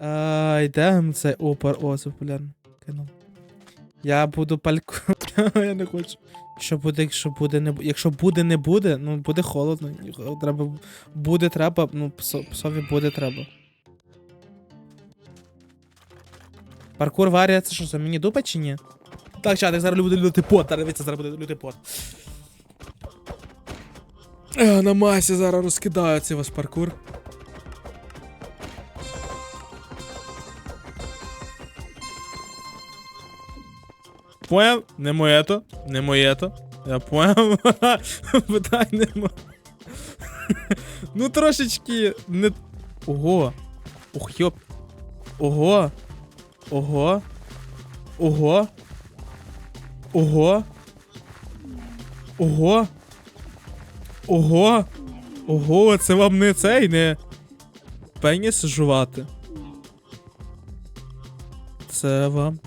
А, йдемо це опер. О, це популярно. Кинув. Я буду пальку. Я не хочу. Що буде, якщо буде, не бу- Якщо буде, не буде, ну буде холодно. Треба. Буде треба, ну, псові буде треба. Паркур варія, це що, це мені дупа чи ні? Так, чатик, зараз буде лютий пот, зараз дивіться, зараз буде лютий пот. На масі зараз розкидаю цей ваш паркур. Понял? Не моє то, не моє то. Я понял. Питань нема. ну трошечки не. Ого. Ох, йоп. Ого. Ого. Ого. Ого. Ого. Ого. Ого, це вам не цей, не. Пеніс жувати. Це вам.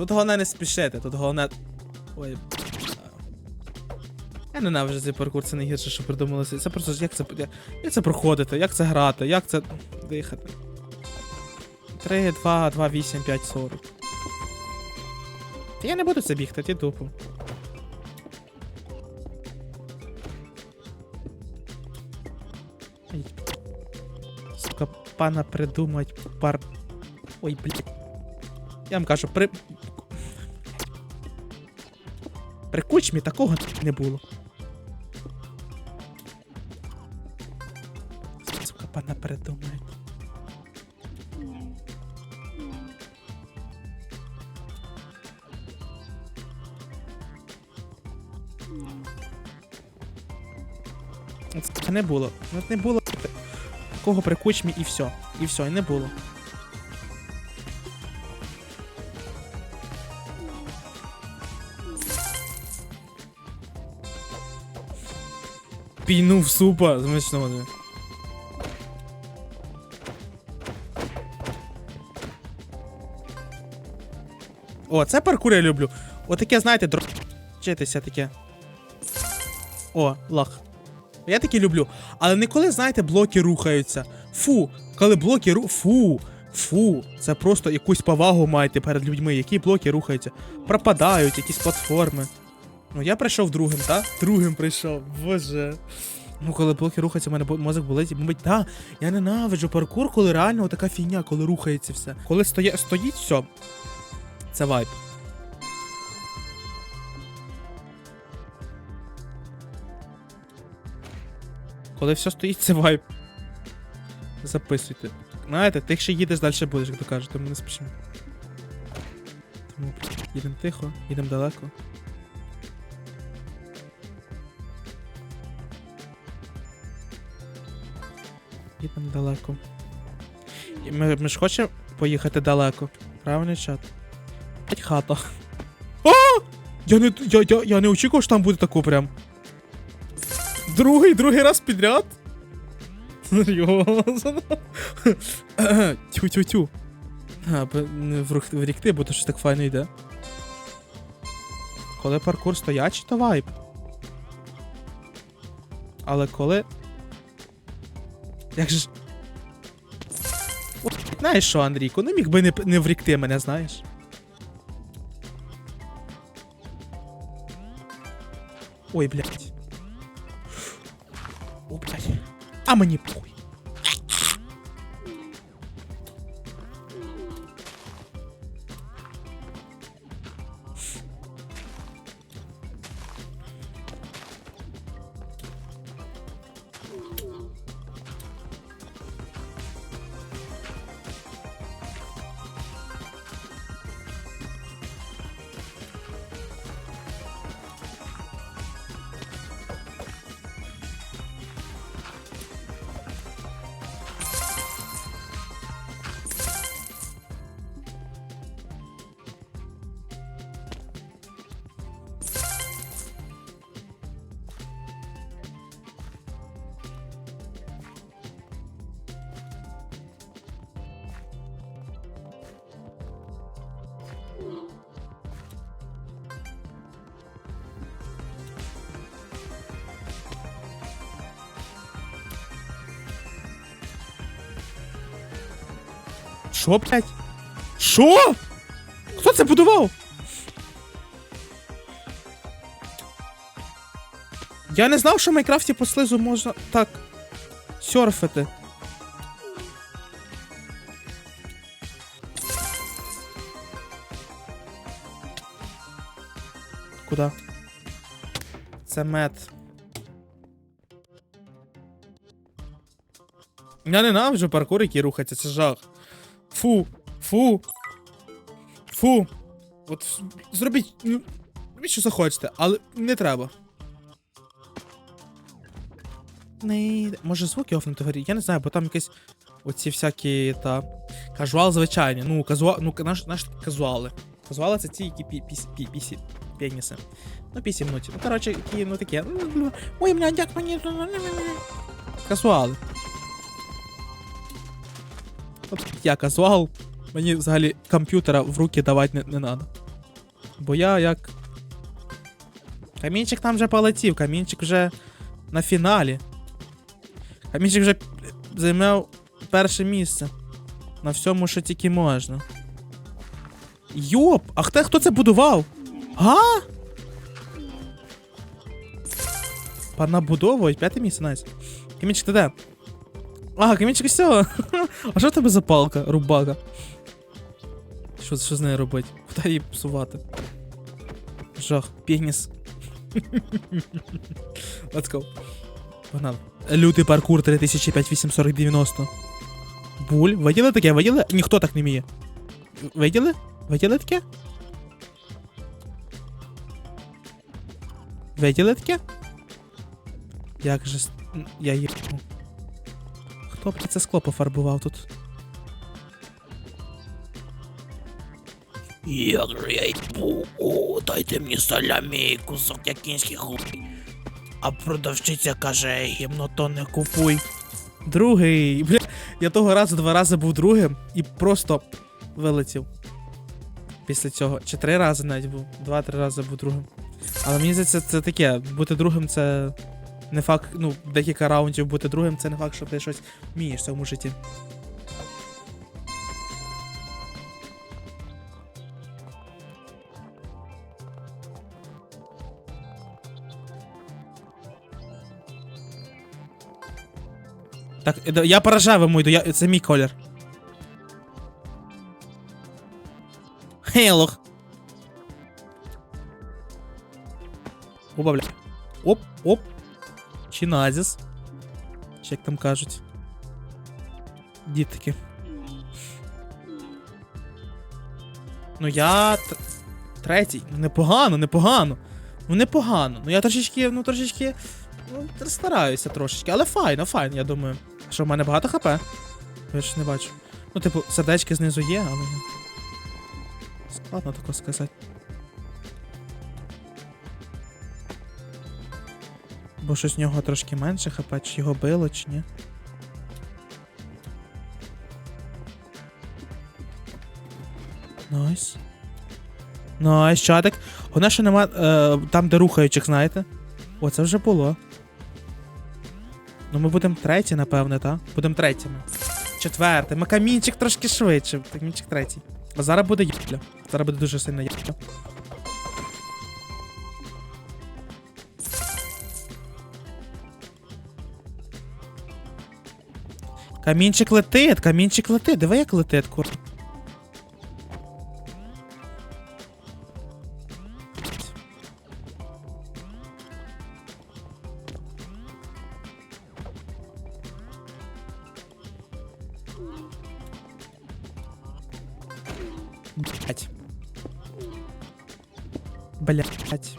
Тут головне не спішити, тут головне. Ой. Я ненавиджу цей паркур, це найгірше, що придумалося. Це просто як це. Як це проходити, як це грати, як це дихати. 3, 2, 2, 8, 5, 40. Та я не буду це бігти, ті тупо. Сука, пана придумать пар. Ой, блядь. Я вам кажу, при. При кучмі такого не було. Сука, пана придумають. Це не було. Ну, не було такого при кучмі і все. І все, і не було. Пійнув супа, смачного. не. О, це паркур я люблю. Отаке, знаєте, дрочитися таке. О, лах. Я такі люблю. Але не коли, знаєте, блоки рухаються. Фу, коли блоки ру. Фу. Фу, це просто якусь повагу маєте перед людьми, які блоки рухаються. Пропадають якісь платформи. Ну, я прийшов другим, так? Другим прийшов. Боже. Ну, коли блоки рухаються, у мене мозок болить. Мабуть, да, я ненавиджу паркур, коли реально така фігня, коли рухається все. Коли стоє, стоїть все. Це вайп. Коли все стоїть, це вайп. Записуйте. Знаєте, тихше їдеш, далі будеш, як то кажуть, тому не спішимо. Тому їдемо тихо, їдемо далеко. Їдемо далеко. І Ми, ми ж хочемо поїхати далеко. Правильний чат? Хоть хата. А! Я не, я, я, я не очікував, що там буде тако прям. Другий, другий раз підряд? Серйозно? Тю-тю-тю. А, врух- врікти, бо то щось так файно йде. Коли паркур стоячий, то вайп. Але коли. Як же ж. Знаєш що, Андрійко, не міг би не, не врікти мене, знаєш? Ой, блядь. О, блядь. А мені Що, блядь? Що? Хто це будував? Я не знав, що в Майнкрафті по слизу можна так серфити. Куда? Це мед. Я ненавиджу паркур, який рухається, це жах. Фу, фу. Фу. От зробіть. Ну, робіть, що захочете, але не треба. Не... Може звуки офнути горі? Я не знаю, бо там якісь оці всякі та. Кажуал звичайні. Ну, казуал. Ну, наш, наш казуали. Казуали це ті, які пі, пі, пі, пісі, пеніси. Ну, пісі. Ну, коротше, які, ну такі. ну, Ой, бля, як мені. Казуали. Я казуал. Мені взагалі комп'ютера в руки давати не, не надо. Бо я як. Камінчик там вже полетів, камінчик вже на фіналі. Камінчик вже займав перше місце. На всьому, що тільки можна. Йоп! А хто, хто це будував? А? Понабудовують, п'яте місце, найс. Камінчик, ти де? А, камінчик все. А що в тебе за палка, рубака? Що, що з нею робити? Куди її псувати? Жах, пеніс. Let's go. Погнали. Лютий паркур 3005-840-90. Буль. Виділи таке? Виділи? Ніхто так не вміє. Виділи? Виділи таке? Виділи таке? Як же... с- м, Я їбну. Хто б це скло пофарбував тут? Я о, дайте мені салямі, кусок як кінський хуй. А продавщиця каже, гімно не купуй. Другий. Бля, я того разу два рази був другим і просто вилетів. Після цього. Чи три рази навіть був. Два-три рази був другим. Але мені здається, це таке. Бути другим це не факт, ну, декілька раундів бути другим, це не факт, що ти щось вмієш в цьому житті. Так, е, я по рожевому йду, я, це мій колір. Хейлох. Опа, бля. Оп, оп. Чиназіс. Чи як там кажуть. Дітки. Ну я. Третій. Ну непогано, непогано. Ну непогано. Ну я трошечки, ну трошечки. Ну, стараюся трошечки, але файно, файно, я думаю. Що в мене багато хп? Я ж не бачу. Ну, типу, сердечки знизу є, але. Складно тако сказати. Бо щось в нього трошки менше хп, чи його било, чи ні. Найс. Найс, чатик. Головне, що нема е, там, де рухаючих, знаєте. О, це вже було. Ну, ми будемо треті, напевне, так? Будемо третіми. Четвертий. Ми камінчик трошки швидше. Камінчик третій. А зараз буде япля. Зараз буде дуже сильно япля. Камінчик летить, камінчик летить. Диви, як летить, кур. Блять. Блять.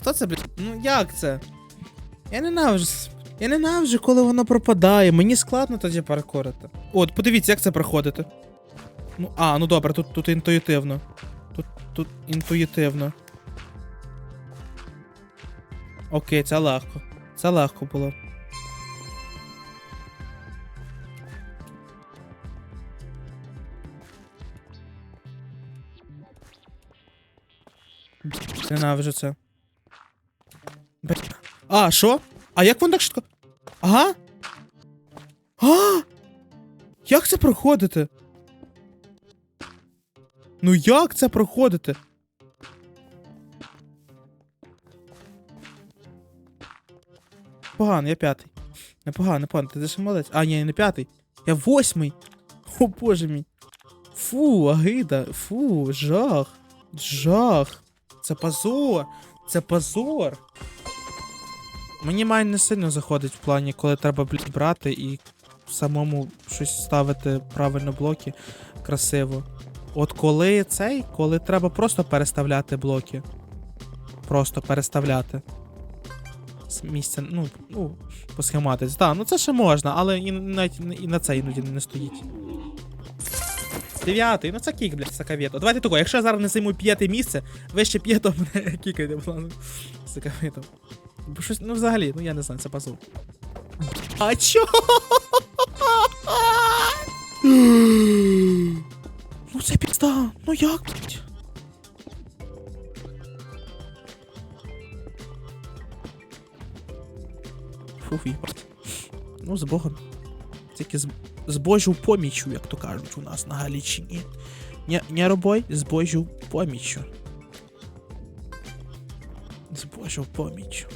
Хто це, блядь? Ну як це? Я ненавиджу. с- Я ненавиджу, коли воно пропадає. Мені складно тоді паркурити. От, подивіться, як це проходити. Ну, а, ну добре, тут, тут інтуїтивно. Тут, тут інтуїтивно. Окей, це легко. Це легко було. Ненавижу це. А, що? А як воно так швидко? Ага? А! Як це проходити? Ну як це проходити? Погано, я п'ятий. Непогано, непогано, ти ж молодець. А, ні, не п'ятий. Я восьмий. О боже мій. Фу, агида, фу, жах. Жах. Це позор. Це позор. Мені майн не сильно заходить в плані, коли треба блін, брати і самому щось ставити правильно блоки красиво. От коли цей, коли треба просто переставляти блоки. Просто переставляти. З місця, ну, ну, по. Так, ну це ще можна, але і навіть і на це іноді не стоїть. Дев'ятий, ну це кік, блядь, сакавєто. Давайте тако, якщо я зараз не займу п'яте місце, ви ще п'єто мене кікайте, ласка. Сакавєто. Щось, ну взагалі, ну я не знаю, це позор. А чо? Ну це пізда, ну як, блядь? Фух, їбать. Ну, з Богом. Тільки з, з Божою поміччю, як то кажуть у нас на Галічині. Не, не робой, з Божою поміччю. З Божою поміччю.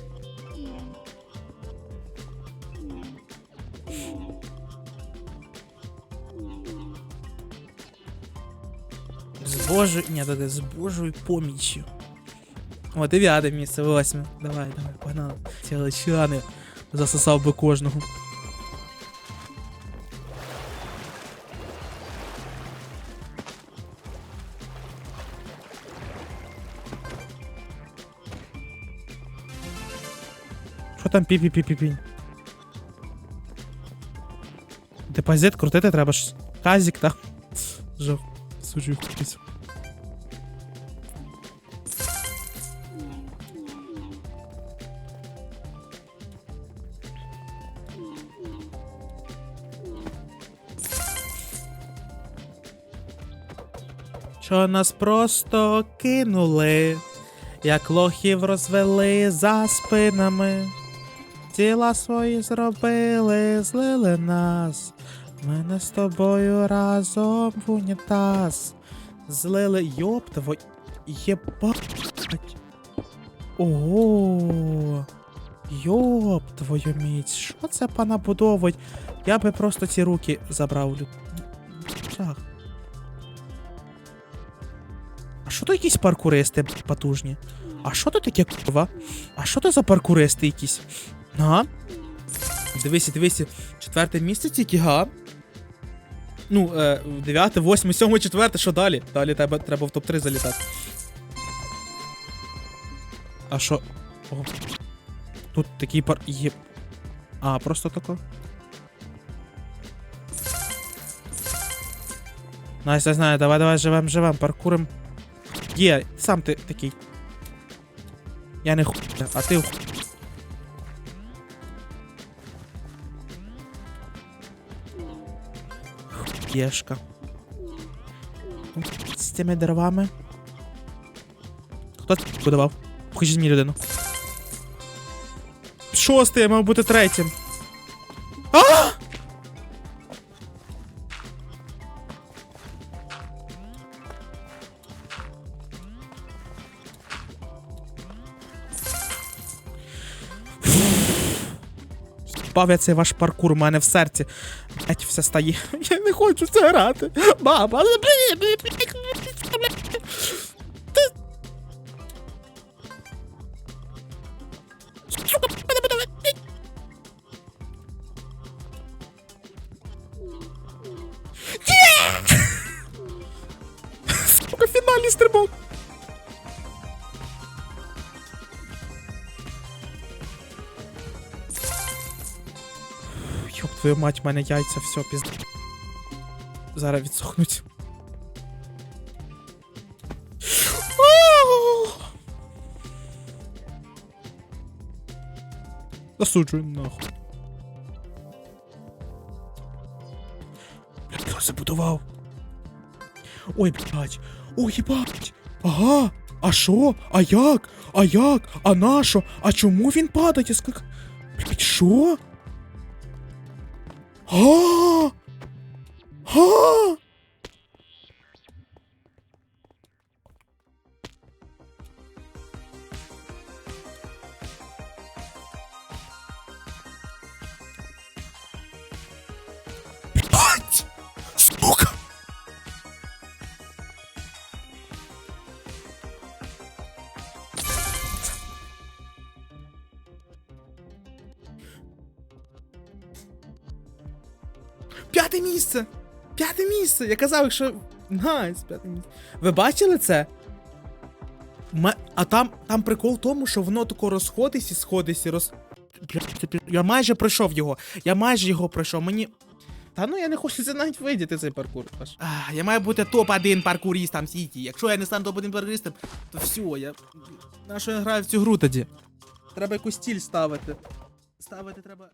Божою. Ні, да, з Божою поміччю. О, дев'яте місце, восьме. Давай, давай, погнали. Ці личани. Засосав би кожного. Що там пі-пі-пі-пі-пі? Депозит крутити треба ж. Казік, так? Жах. Суджу хтось. Що нас просто кинули, як лохів розвели за спинами. Тіла свої зробили, злили нас. Мене з тобою разом в унітаз. Злили йоп твой. Єбать. Ого. Йоп твою міць. Що це понабудовують? Я би просто ці руки забрав. лю- що то якісь паркуристи потужні? А що то таке курва? А що то за паркуристи якісь? Ага. Дивися, дивися. Четверте місце тільки, га. Ну, е, дев'яте, восьме, сьоме, четверте, що далі? Далі треба, треба в топ-3 залітати. А що? О. Тут такий пар. Є. А, просто тако. Настя, я знаю, давай, давай, живем, живем, паркурим. Є, сам ти такий. Я не хуй, а ти хуй. Єшка. З цими деревами. Хто це будував? Покажіть мені людину. Шостий, я мав бути третім. А! Бав я цей ваш паркур у мене в серці. Блять, все стає. Я не хочу це грати. Баба, блін, блін, блін, твою мать, в мене яйця, все, пізда. Зараз відсохнуть. Засуджуємо нахуй. Блядь, хто забудував? Ой, блядь. Ой, їбать. Ага. А що? А як? А як? А на що? А чому він падає? Блядь, що? А! А! Блядь! П'яте місце! П'яте місце! Я казав, що. Найс, п'яте місце. Ви бачили це? А там, там прикол в тому, що воно тако розходиться, сходиться, роз. Блядь, це пі- Я майже пройшов його. Я майже його пройшов. Мені. Та ну я не хочу навіть видіти цей паркур. Аж. А, я маю бути топ-1 паркурістом Сіті. Якщо я не стану топ-1 паркурістом, то все, я. На що я граю в цю гру тоді? Треба якусь стіль ставити. Ставити треба.